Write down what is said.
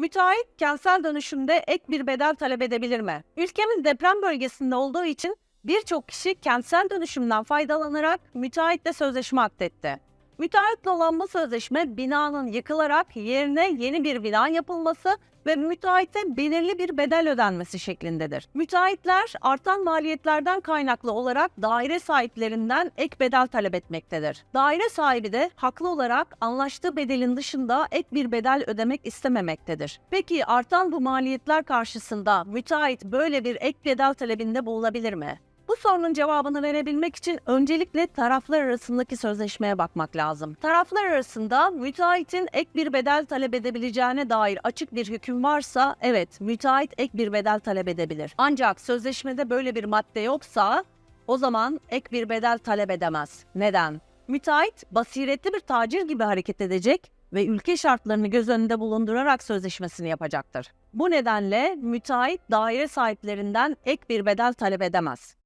Müteahhit kentsel dönüşümde ek bir bedel talep edebilir mi? Ülkemiz deprem bölgesinde olduğu için birçok kişi kentsel dönüşümden faydalanarak müteahhitle sözleşme akdetti. Müteahhitle olan bu sözleşme binanın yıkılarak yerine yeni bir bina yapılması ve müteahhite belirli bir bedel ödenmesi şeklindedir. Müteahhitler artan maliyetlerden kaynaklı olarak daire sahiplerinden ek bedel talep etmektedir. Daire sahibi de haklı olarak anlaştığı bedelin dışında ek bir bedel ödemek istememektedir. Peki artan bu maliyetler karşısında müteahhit böyle bir ek bedel talebinde bulunabilir mi? Sorunun cevabını verebilmek için öncelikle taraflar arasındaki sözleşmeye bakmak lazım. Taraflar arasında müteahhitin ek bir bedel talep edebileceğine dair açık bir hüküm varsa evet müteahhit ek bir bedel talep edebilir. Ancak sözleşmede böyle bir madde yoksa o zaman ek bir bedel talep edemez. Neden? Müteahhit basiretli bir tacir gibi hareket edecek ve ülke şartlarını göz önünde bulundurarak sözleşmesini yapacaktır. Bu nedenle müteahhit daire sahiplerinden ek bir bedel talep edemez.